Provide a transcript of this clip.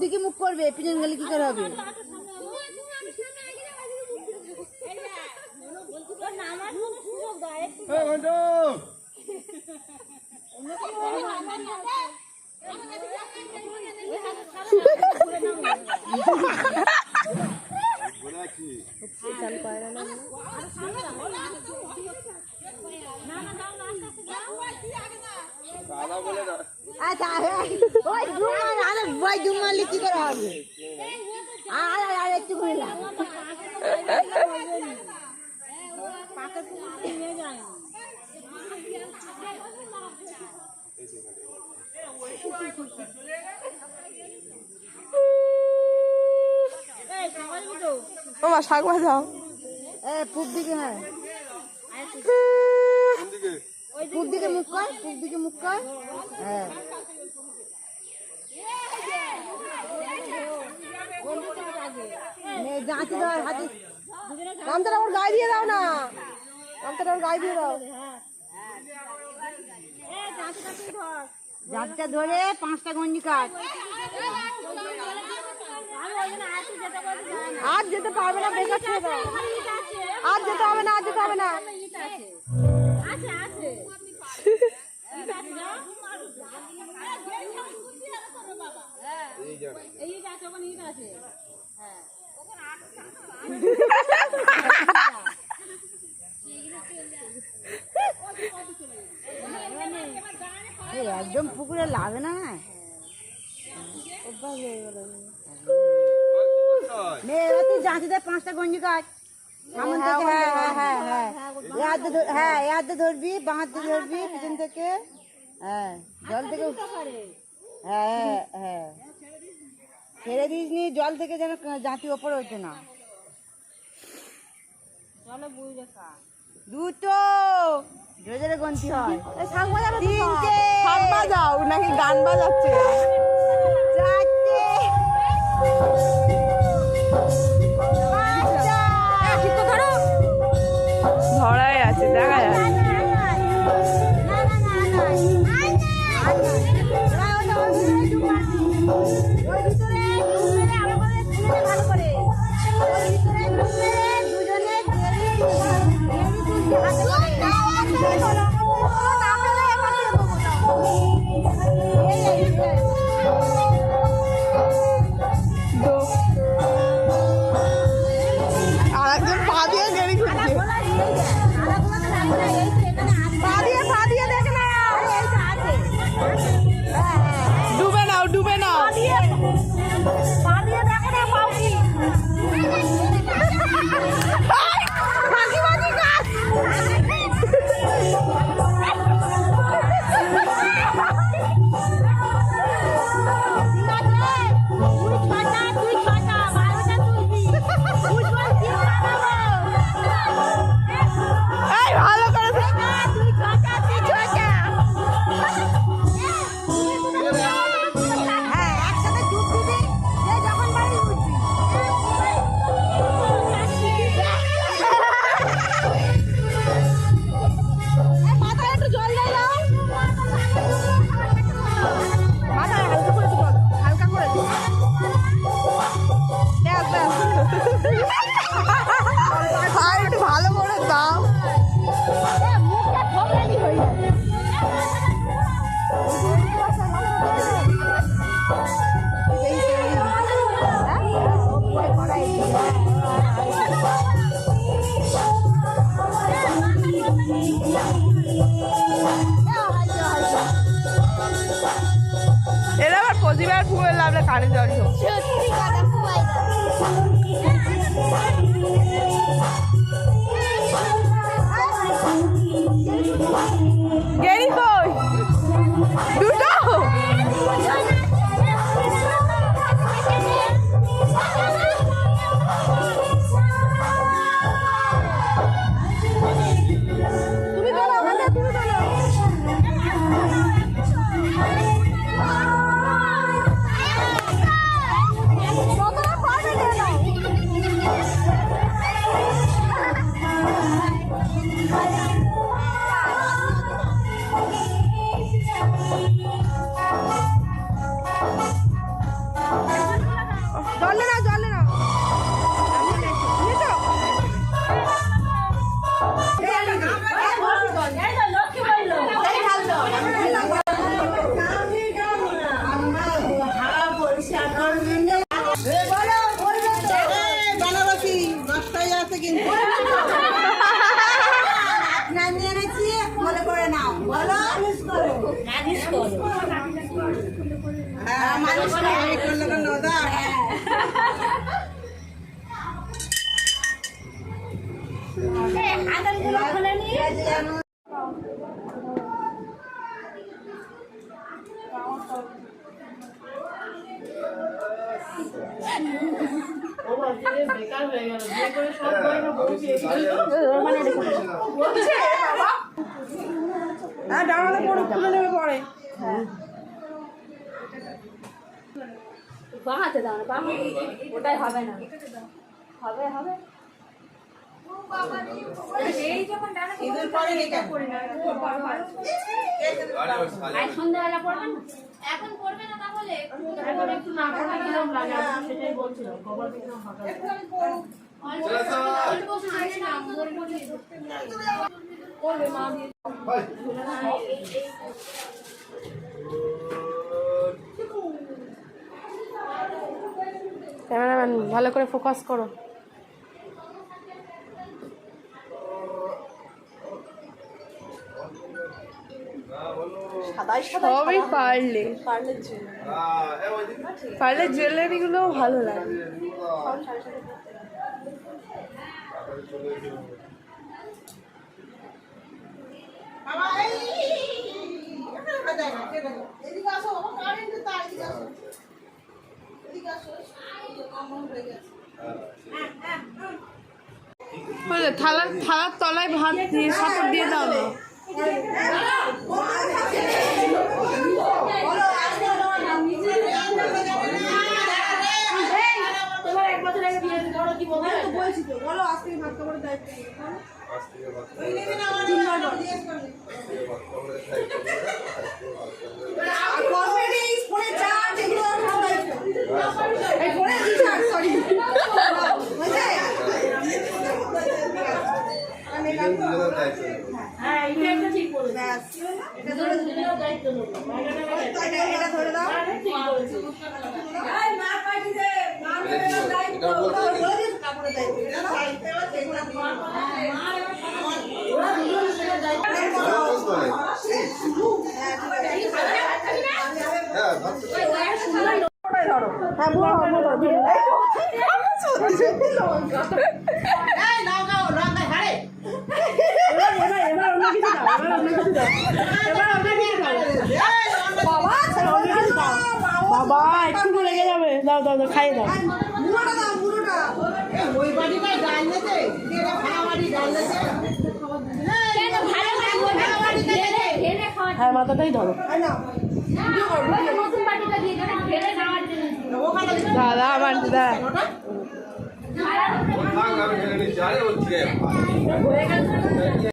দিকে মুখ করবে পিছন গেলে কি করে হবে? আচ্ছা ওই ডুমাল আরে ওই ডুমালি কি করে হবে আর আর আর একটু করে না মা শাক ভাজাও। এ, পূব দিকে হ্যাঁ পূব দিকে মুখ কর, পূব দিকে মুখ কর। হ্যাঁ। গায়ে দিয়ে দাও না। গামছাটা ওর গায়ে দিয়ে দাও। ধরে পাঁচটা গঞ্জি কাট। আর যেতে পারবে না। বেকার ছেড়ে আর যেতে হবে না আর যেতে হবে না। এই একদম পুকুরে লাগে না। নে তুই পাঁচটা গঞ্জি হ্যাঁ হ্যাঁ হ্যাঁ হ্যাঁ। ধরবি ধরবি পিছন থেকে। হ্যাঁ জল থেকে হ্যাঁ হ্যাঁ, হ্যাঁ। ছেড়ে দিস নি জল থেকে যেন জাতি ওপরে ওঠে না। দুটো। জোরে জোরে গন্তি হয়। তিনটে। শাক বাজাও নাকি গান বাজাচ্ছে? চারটে। ধরাই আছে দেখা যাচ্ছে। এরা আবার প্রতিবার ফুয়ের লাভলে কানে জল নামিয়ে এনেছি করে নাও। বলো? মালিশ করো। হ্যাঁ মালিশ করো। হ্যাঁ। খুলে নিয়ে হ্যাঁ ডাঙাতে পড়ে খুলে নেবে পরে। বাহাতে দাও না বাহাতে ওটাই হবে না। হবে হবে। সন্ধ্যাবেলা পড়বে না? এখন পড়বে না তাহলে? একটু না লাগে? সেটাই ক্যামেরাম্যান ভালো করে ফোকাস করো। সবই পারলে। পারলে জুয়েলারি গুলো ভালো লাগে। থালার থালার তলায় ভাত দিয়ে সাপড় দিয়ে দাও না তোমার এক বছর আগে বিয়ে করো কি বলব তো বলছি তো বলো আজ থেকে ভাত খাবারের দায়িত্ব আমি হ্যাঁ এটা একটা ঠিক ব্যাস। এটা ধরে দুজনের দায়িত্ব নেব এটা এটা ধরে দাও ঠিক বলেছ এই মা পাঠিয়ে দে মা মেরে দায়িত্ব বলে দিস কাপড়ের দায়িত্ব এটা দায়িত্ব এগুলো ওরা দুজন সেটা দায়িত্ব এই নাও নাও রান্না ঘরে এবার এবার এবার অন্য কিছু দাও এবার অন্য কিছু দাও এবার অন্য কিছু দাও বাবা অন্য কিছু দাও বাবা একটু লেগে যাবে দাও দাও দাও খাইয়ে দাও। হ্যাঁ মাথাটাই ধরো। দাদা আমার দাদা।